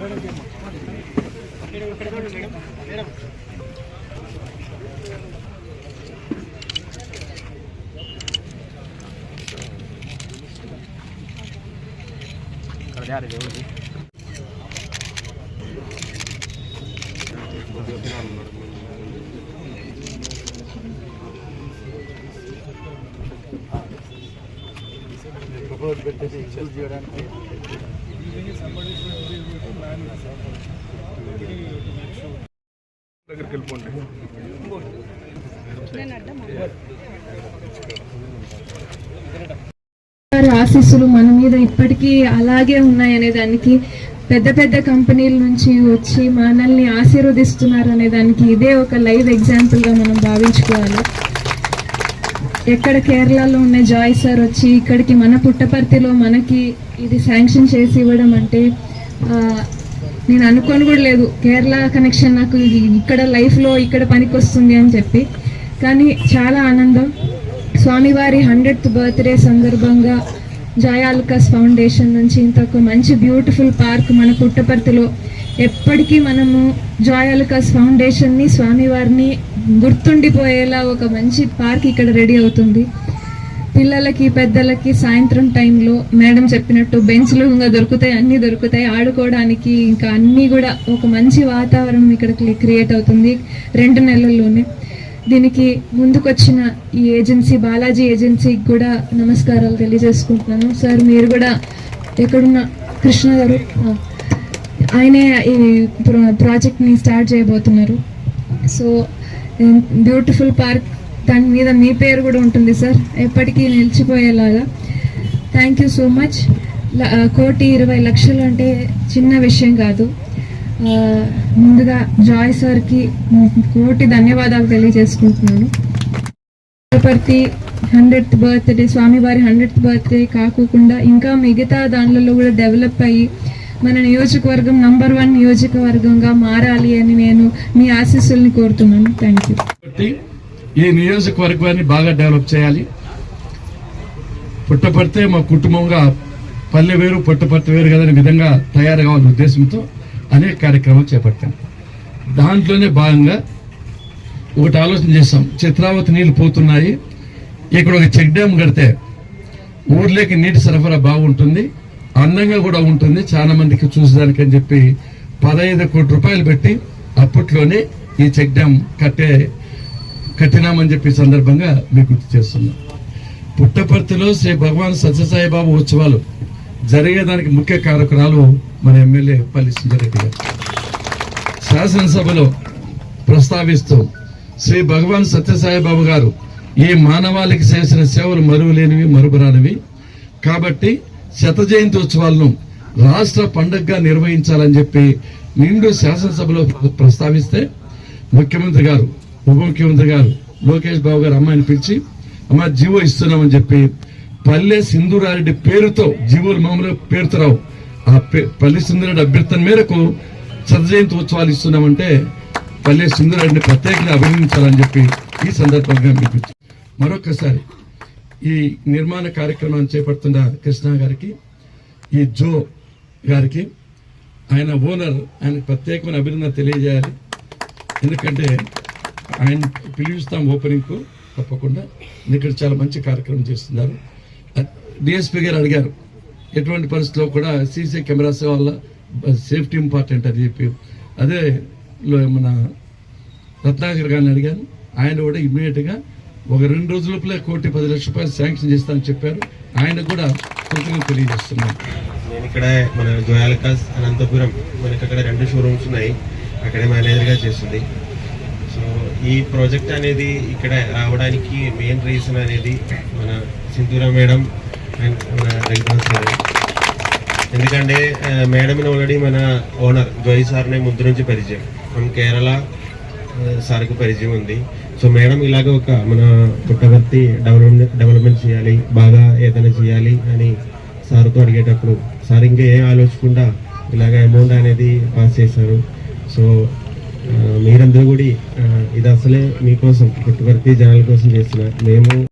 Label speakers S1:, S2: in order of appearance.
S1: సత్యసాయి దేవుడి దేవతాభ్యో నమ చేయడానికి
S2: దగ్గరికి వెళ్ళిపోండి.
S3: ఆశీస్సులు మన మీద ఇప్పటికీ అలాగే ఉన్నాయనే దానికి పెద్ద పెద్ద కంపెనీల నుంచి వచ్చి మనల్ని ఆశీర్వదిస్తున్నారు అనే దానికి ఇదే ఒక లైవ్ ఎగ్జాంపుల్గా మనం భావించుకోవాలి. ఎక్కడ కేరళలో ఉన్న జాయ్ సార్ వచ్చి ఇక్కడికి మన పుట్టపర్తిలో మనకి ఇది శాంక్షన్ చేసి ఇవ్వడం అంటే నేను అనుకోని కూడా లేదు. కేరళ కనెక్షన్ నాకు ఇది- ఇక్కడ లైఫ్లో ఇక్కడ పనికి వస్తుంది అని చెప్పి. కానీ చాలా ఆనందం. స్వామివారి హండ్రెడ్త్ బర్త్డే సందర్భంగా జాయాలుకాస్ ఫౌండేషన్ నుంచి ఇంత ఒక మంచి బ్యూటిఫుల్ పార్క్ మన పుట్టపర్తిలో ఎప్పటికీ మనము జాయాలుకాస్ ఫౌండేషన్ని స్వామివారిని గుర్తుండిపోయేలా ఒక మంచి పార్క్ ఇక్కడ రెడీ అవుతుంది. పిల్లలకి పెద్దలకి సాయంత్రం టైంలో మేడం చెప్పినట్టు బెంచ్లు ఇంకా దొరుకుతాయి అన్నీ దొరుకుతాయి. ఆడుకోవడానికి ఇంకా అన్నీ కూడా ఒక మంచి వాతావరణం ఇక్కడ క్రియేట్ అవుతుంది రెండు నెలల్లోనే. దీనికి ముందుకొచ్చిన ఈ ఏజెన్సీ బాలాజీ ఏజెన్సీకి కూడా నమస్కారాలు తెలియజేసుకుంటున్నాను. సార్ మీరు కూడా ఎక్కడున్న కృష్ణ గారు ఆయనే ఈ ప్రాజెక్ట్ని స్టార్ట్ చేయబోతున్నారు. సో బ్యూటిఫుల్ పార్క్ దాని మీద మీ పేరు కూడా ఉంటుంది సార్. ఎప్పటికీ నిలిచిపోయేలాగా. థ్యాంక్ యూ సో మచ్ కోటి ఇరవై లక్షలు అంటే చిన్న విషయం కాదు. ముందుగా జాయ్ సార్కి కోటి ధన్యవాదాలు తెలియజేసుకుంటున్నాను. తిరుపతి హండ్రెడ్ బర్త్డే స్వామివారి హండ్రెడ్ బర్త్డే కాకుండా ఇంకా మిగతా దానిలలో కూడా డెవలప్ అయ్యి మన నియోజకవర్గం నంబర్ వన్ నియోజకవర్గంగా మారాలి అని నేను మీ ఆశీస్సుల్ని కోరుతున్నాను. థ్యాంక్ యూ
S4: ఈ నియోజకవర్గాన్ని బాగా డెవలప్ చేయాలి. పుట్టపడితే మా కుటుంబంగా పల్లె వేరు పుట్టపర్తి వేరు కదనే విధంగా తయారు కావాలనే ఉద్దేశంతో అనేక కార్యక్రమాలు చేపట్టాం. దాంట్లోనే భాగంగా ఒకటి ఆలోచన చేస్తాం చిత్రావతి నీళ్ళు పోతున్నాయి. ఇక్కడ ఒక చెక్ డ్యామ్ కడితే ఊర్లోకి నీటి సరఫరా బాగుంటుంది. అందంగా కూడా ఉంటుంది. చాలా మందికి చూసేదానికి అని చెప్పి పదహైదు కోట్ల రూపాయలు పెట్టి అప్పట్లోనే ఈ చెక్ డ్యామ్ కట్టే కట్టినామని చెప్పి సందర్భంగా మీకు గుర్తు చేస్తున్నాం. పుట్టపర్తిలో శ్రీ భగవాన్ సత్యసాయిబాబు ఉత్సవాలు జరిగేదానికి ముఖ్య కారకురాలు మన ఎమ్మెల్యే పల్లి సుందరెడ్డి గారు. శాసనసభలో ప్రస్తావిస్తూ శ్రీ భగవాన్ సత్యసాయి బాబు గారు ఈ మానవాళికి చేసిన సేవలు మరువలేనివి మరుపురానివి కాబట్టి శత జయంతి ఉత్సవాలను రాష్ట్ర పండుగగా నిర్వహించాలని చెప్పి నిండు శాసనసభలో ప్రస్తావిస్తే ముఖ్యమంత్రి గారు ఉప ముఖ్యమంత్రి గారు లోకేష్ బాబు గారు అమ్మాయిని పిలిచి అమ్మ జీవో ఇస్తున్నామని చెప్పి పల్లె సింధురారెడ్డి పేరుతో జీవోలు మామూలుగా పేరుతో రావు. ఆ పే- పల్లె సింధురారెడ్డి అభ్యర్థన మేరకు శత జయంతి ఉత్సవాలు ఇస్తున్నామంటే పల్లె సింధురారెడ్డిని ప్రత్యేకంగా అభినందించాలని చెప్పి ఈ సందర్భంగా మీకు మరొకసారి ఈ నిర్మాణ కార్యక్రమాన్ని చేపడుతున్న కృష్ణ గారికి ఈ జో గారికి ఆయన ఓనర్ ఆయనకు ప్రత్యేకమైన అభినందన తెలియజేయాలి. ఎందుకంటే ఆయన పిలుస్తాం ఓపెనింగ్కు తప్పకుండా. ఇక్కడ చాలా మంచి కార్యక్రమం చేస్తున్నారు. డిఎస్పీ గారు అడిగారు ఎటువంటి పరిస్థితుల్లో కూడా సీసీ కెమెరాస్ వల్ల సేఫ్టీ ఇంపార్టెంట్ అని చెప్పి. అదే లో మన రత్నాకర్ గారిని అడిగాను. ఆయన కూడా ఇమ్మీడియట్గా ఒక రెండు రోజులపలే కోటి పది లక్షల రూపాయలు శాంక్షన్ చేస్తానని చెప్పారు. ఆయన కూడా కృతజ్ఞతలు తెలియజేస్తున్నాను
S5: నేను ఇక్కడ మన జోయాలకాస్ అనంతపురం మనకి అక్కడ రెండు షోరూమ్స్ ఉన్నాయి. అక్కడే మేనేజర్గా చేస్తుంది. ఈ ప్రాజెక్ట్ అనేది ఇక్కడ రావడానికి మెయిన్ రీజన్ అనేది మన సింధూరా మేడం అండ్ మన రఘునాథ్ సార్. ఎందుకంటే మేడం ఆల్రెడీ మన ఓనర్ ద్వై సార్నే ముందు నుంచి పరిచయం. మన కేరళ సార్కు పరిచయం ఉంది. సో మేడం ఇలాగ ఒక మన పుట్టవర్తి డెవలప్మెంట్ డెవలప్మెంట్ చేయాలి బాగా ఏదైనా చేయాలి అని సార్తో అడిగేటప్పుడు సార్ ఇంకా ఏం ఆలోచకుండా ఇలాగ అమౌంట్ అనేది పాస్ చేశారు. సో మీరందరూ కూడా ఇది అసలే మీకోసం పుట్టవర్తి జనాల కోసం చేస్తున్నారు మేము